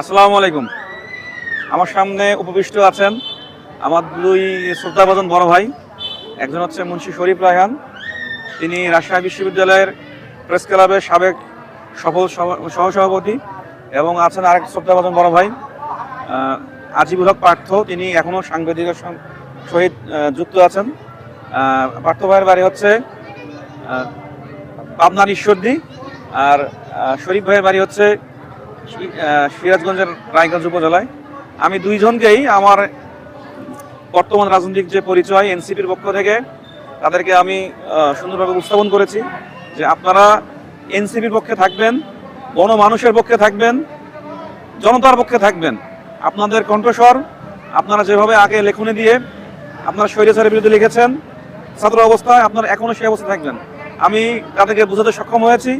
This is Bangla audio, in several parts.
আসসালামু আলাইকুম। আমার সামনে উপবিষ্ট আছেন আমার দুই শ্রদ্ধাভাজন বড় ভাই। একজন হচ্ছে মুন্সী শরীফ রায়হান। তিনি রাজশাহী বিশ্ববিদ্যালয়ের প্রেস ক্লাবের সাবেক সফল সহ- সহসভাপতি এবং আছেন আরেক শ্রদ্ধাভাজন বড় ভাই আজিবুল হক পার্থ। তিনি এখনও সাংবাদিকের সহিত যুক্ত আছেন। পার্থ ভাইয়ের বাড়ি হচ্ছে পাবনার ঈশ্বরদী আর শরীফ ভাইয়ের বাড়ি হচ্ছে সিরাজগঞ্জের রায়গঞ্জ উপজেলায়। আমি দুইজনকেই আমার বর্তমান রাজনৈতিক যে পরিচয় এনসিপির পক্ষ থেকে তাদেরকে আমি সুন্দরভাবে উপস্থাপন করেছি যে আপনারা এনসিপির পক্ষে থাকবেন, গণমানুষের পক্ষে থাকবেন, জনতার পক্ষে থাকবেন। আপনাদের কণ্ঠস্বর, আপনারা যেভাবে আগে লেখনে দিয়ে আপনারা স্বৈরাচারের বিরুদ্ধে লিখেছেন, ছাত্র অবস্থায় আপনারা এখনও সেই অবস্থায় থাকবেন। আমি তাদেরকে বোঝাতে সক্ষম হয়েছি।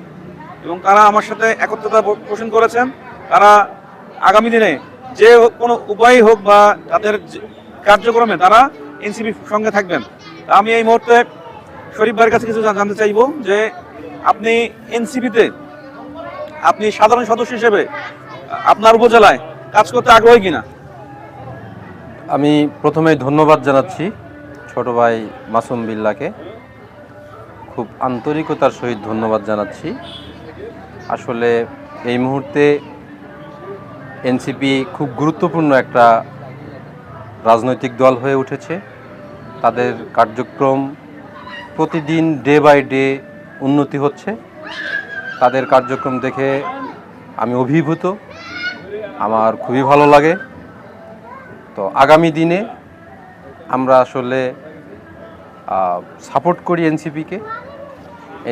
এবং তারা আমার সাথে একত্রতা পোষণ করেছেন। তারা আগামী দিনে যে কোনো উপায় হোক বা তাদের কার্যক্রমে তারা এনসিপি সঙ্গে থাকবেন। আমি এই মুহূর্তে শরীফ ভাইয়ের কাছে কিছু জানতে চাইব যে আপনি এনসিপিতে আপনি সাধারণ সদস্য হিসেবে আপনার উপজেলায় কাজ করতে আগ্রহী কিনা? আমি প্রথমে ধন্যবাদ জানাচ্ছি ছোট ভাই মাসুম বিল্লাকে। খুব আন্তরিকতার সহিত ধন্যবাদ জানাচ্ছি। আসলে এই মুহূর্তে এনসিপি খুব গুরুত্বপূর্ণ একটা রাজনৈতিক দল হয়ে উঠেছে। তাদের কার্যক্রম প্রতিদিন ডে বাই ডে উন্নতি হচ্ছে। তাদের কার্যক্রম দেখে আমি অভিভূত। আমার খুবই ভালো লাগে। তো আগামী দিনে আমরা আসলে সাপোর্ট করি এনসিপিকে।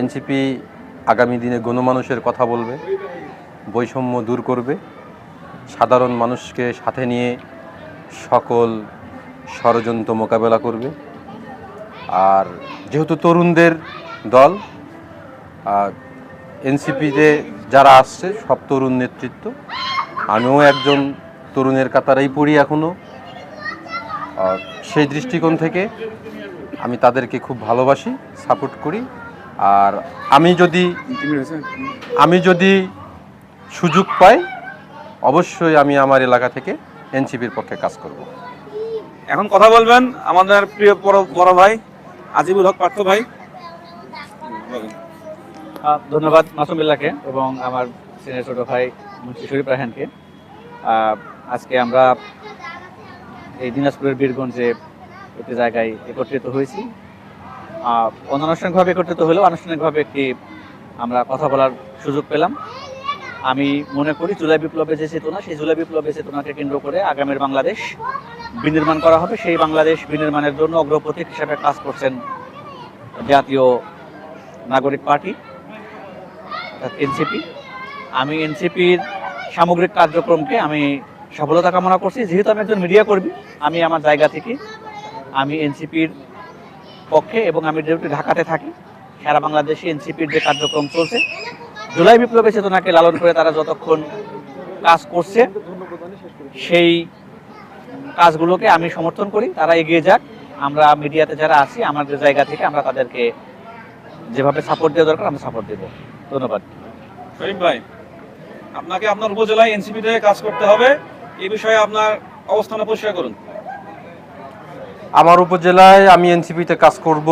এনসিপি আগামী দিনে গণমানুষের কথা বলবে, বৈষম্য দূর করবে, সাধারণ মানুষকে সাথে নিয়ে সকল ষড়যন্ত্র মোকাবেলা করবে। আর যেহেতু তরুণদের দল এনসিপিতে যারা আসছে, সব তরুণ নেতৃত্ব, আমিও একজন তরুণের কাতারেই পড়ি এখনও সেই দৃষ্টিকোণ থেকে আমি তাদেরকে খুব ভালোবাসি, সাপোর্ট করি। আর আমি যদি আমি যদি সুযোগ পাই অবশ্যই আমি আমার এলাকা থেকে এনসিপির পক্ষে কাজ করব। এখন কথা বলবেন আমাদের প্রিয় বড় বড় ভাই আজিবুল হক পার্থ ভাই। ধন্যবাদ মাসুমিল্লাকে এবং আমার সিনিয়র ছোট ভাই মুন্সি শরীফ রাহানকে আজকে আমরা এই দিনাজপুরের বীরগঞ্জে একটি জায়গায় একত্রিত হয়েছি। অনানুষ্ঠানিকভাবে একত্রিত হলেও আনুষ্ঠানিকভাবে একটি আমরা কথা বলার সুযোগ পেলাম। আমি মনে করি জুলাই বিপ্লবের যে চেতনা, সেই জুলাই বিপ্লবের চেতনাকে কেন্দ্র করে আগামীর বাংলাদেশ বিনির্মাণ করা হবে। সেই বাংলাদেশ বিনির্মাণের জন্য অগ্রপথিক হিসাবে কাজ করছেন জাতীয় নাগরিক পার্টি, অর্থাৎ এনসিপি। আমি এনসিপির সামগ্রিক কার্যক্রমকে আমি সফলতা কামনা করছি। যেহেতু আমি একজন মিডিয়া কর্মী, আমি আমার জায়গা থেকে আমি এনসিপির পক্ষে এবং আমি যেহেতু ঢাকাতে থাকি, সারা বাংলাদেশে এনসিপির যে কার্যক্রম চলছে, জুলাই বিপ্লবের চেতনাকে লালন করে তারা যতক্ষণ কাজ করছে, সেই কাজগুলোকে আমি সমর্থন করি, তারা এগিয়ে যাক। আমরা মিডিয়াতে যারা আছি আমাদের জায়গা থেকে আমরা তাদেরকে যেভাবে সাপোর্ট দেওয়া দরকার, আমরা সাপোর্ট দেবো। ধন্যবাদ। শরীফ ভাই, আপনাকে আপনার উপজেলায় এনসিপিতে কাজ করতে হবে এই বিষয়ে আপনার অবস্থান পরিষ্কার করুন। আমার উপজেলায় আমি এনসিপিতে কাজ করব।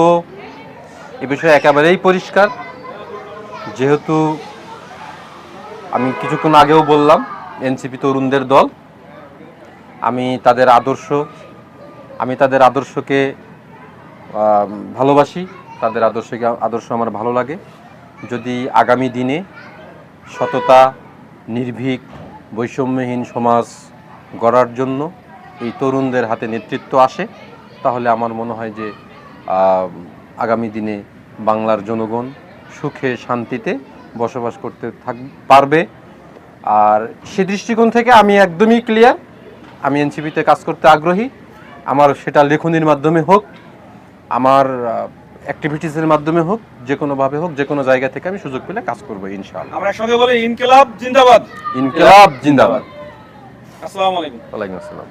এ বিষয়ে একেবারেই পরিষ্কার। যেহেতু আমি কিছুক্ষণ আগেও বললাম, এনসিপি তরুণদের দল। আমি তাদের আদর্শ, আমি তাদের আদর্শকে ভালোবাসি। তাদের আদর্শকে, আদর্শ আমার ভালো লাগে। যদি আগামী দিনে সততা, নির্ভীক, বৈষম্যহীন সমাজ গড়ার জন্য এই তরুণদের হাতে নেতৃত্ব আসে তাহলে আমার মনে হয় যে আগামী দিনে বাংলার জনগণ সুখে শান্তিতে বসবাস করতে থাক পারবে। আর সে দৃষ্টিকোণ থেকে আমি একদমই ক্লিয়ার আমি এনসিপিতে কাজ করতে আগ্রহী। আমার সেটা লেখনির মাধ্যমে হোক আমার অ্যাক্টিভিটিসের মাধ্যমে হোক যে কোনোভাবে হোক যে কোনো জায়গা থেকে আমি সুযোগ পেলে কাজ করব ইনশাআল্লাহ। আমরা একসঙ্গে বলি ইনকিলাব জিন্দাবাদ। ইনকিলাব জিন্দাবাদ। আসসালামু আলাইকুম। ওয়ালাইকুম আসসালাম।